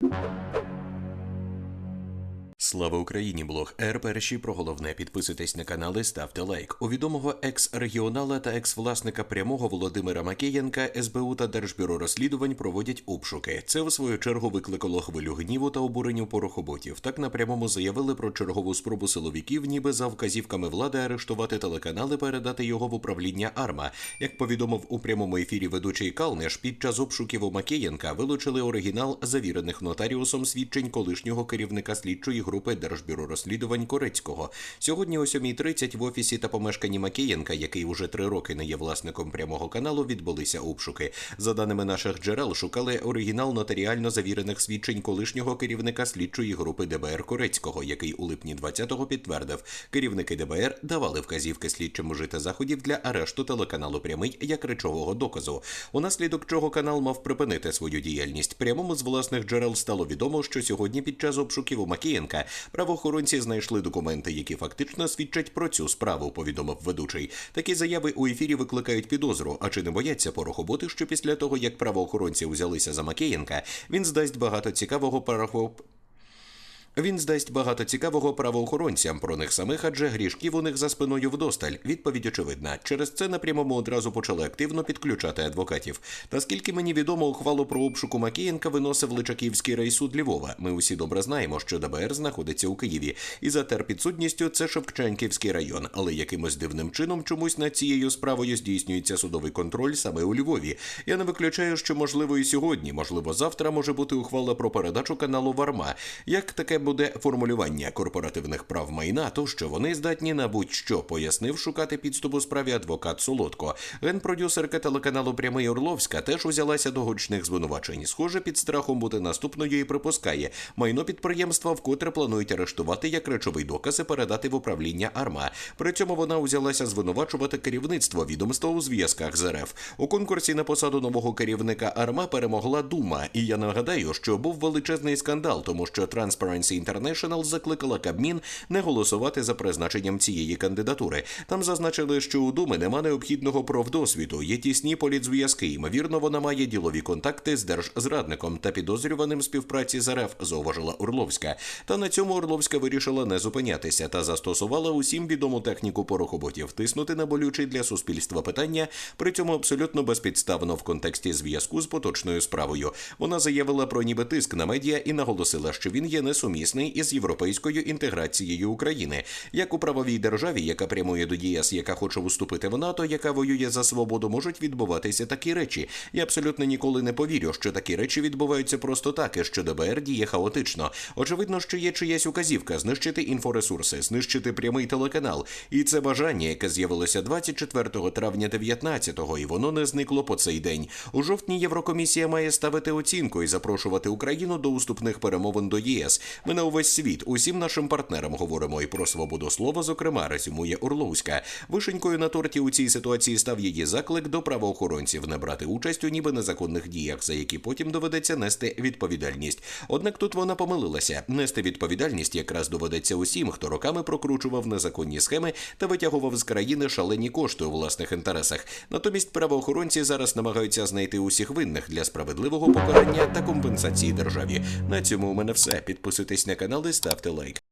you Слава Україні! Блог Р. Перші про головне. Підписуйтесь на канали, ставте лайк. У відомого екс-регіонала та екс-власника прямого Володимира Макеєнка СБУ та Держбюро розслідувань проводять обшуки. Це у свою чергу викликало хвилю гніву та обуренню порохоботів. Так на прямому заявили про чергову спробу силовиків, ніби за вказівками влади арештувати телеканали, передати його в управління АРМА. Як повідомив у прямому ефірі ведучий Калнеш, під час обшуків у Макеєнка вилучили оригінал завірених нотаріусом свідчень колишнього керівника слідчої групи Держбюро розслідувань Корецького. Сьогодні о 7.30 в офісі та помешканні Макієнка, який уже три роки не є власником прямого каналу, відбулися обшуки. За даними наших джерел, шукали оригінал нотаріально завірених свідчень колишнього керівника слідчої групи ДБР Корецького, який у липні 20-го підтвердив, керівники ДБР давали вказівки слідчим ужити заходів для арешту телеканалу Прямий як речового доказу. Унаслідок чого канал мав припинити свою діяльність. Прямому з власних джерел стало відомо, що сьогодні під час обшуків у Макієнка правоохоронці знайшли документи, які фактично свідчать про цю справу. Повідомив ведучий. Такі заяви у ефірі викликають підозру. А чи не бояться порохоботи, що після того як правоохоронці взялися за Макеєнка, він здасть багато цікавого парахо... Він здасть багато цікавого правоохоронцям про них самих, адже грішків у них за спиною вдосталь. Відповідь очевидна. Через це на прямому одразу почали активно підключати адвокатів. Та скільки мені відомо, ухвалу про обшуку Макієнка виносив Личаківський райсуд Львова. Ми усі добре знаємо, що ДБР знаходиться у Києві, і за терпідсудністю це Шевченківський район. Але якимось дивним чином чомусь над цією справою здійснюється судовий контроль саме у Львові. Я не виключаю, що можливо і сьогодні, можливо, завтра може бути ухвала про передачу каналу Варма. Як таке буде формулювання корпоративних прав майна, то що вони здатні на будь-що пояснив шукати підступ у справі адвокат Солодко. Генпродюсерка телеканалу Прямий Орловська теж узялася до гучних звинувачень. Схоже, під страхом бути наступною і припускає майно підприємства, вкотре планують арештувати як речовий доказ і передати в управління АРМА. При цьому вона узялася звинувачувати керівництво відомства у зв'язках з РФ. У конкурсі на посаду нового керівника АРМА перемогла Дума. І я нагадаю, що був величезний скандал, тому що Transparency International закликала Кабмін не голосувати за призначенням цієї кандидатури. Там зазначили, що у Думи нема необхідного профдосвіду, є тісні політзв'язки. Ймовірно, вона має ділові контакти з держзрадником та підозрюваним співпраці з РФ, зауважила Орловська. Та на цьому Орловська вирішила не зупинятися та застосувала усім відому техніку порохоботів тиснути на болючі для суспільства питання, при цьому абсолютно безпідставно в контексті зв'язку з поточною справою. Вона заявила про ніби тиск на медіа і наголосила, що він є несумісний із європейською інтеграцією України, як у правовій державі, яка прямує до ЄС, яка хоче вступити в НАТО, яка воює за свободу, можуть відбуватися такі речі. Я абсолютно ніколи не повірю, що такі речі відбуваються просто так, і що ДБР діє хаотично. Очевидно, що є чиясь указівка знищити інфоресурси, знищити прямий телеканал. І це бажання, яке з'явилося 24 травня 19-го, і воно не зникло по цей день. У жовтні Єврокомісія має ставити оцінку і запрошувати Україну до уступних перемовин до ЄС. Ми на увесь світ усім нашим партнерам говоримо і про свободу слова, зокрема, резюмує Орловська. Вишенькою на торті у цій ситуації став її заклик до правоохоронців не брати участь у ніби незаконних діях, за які потім доведеться нести відповідальність. Однак тут вона помилилася. Нести відповідальність якраз доведеться усім, хто роками прокручував незаконні схеми та витягував з країни шалені кошти у власних інтересах. Натомість правоохоронці зараз намагаються знайти усіх винних для справедливого покарання та компенсації державі. На цьому у мене все. Підписуйтесь на канал і ставте лайк.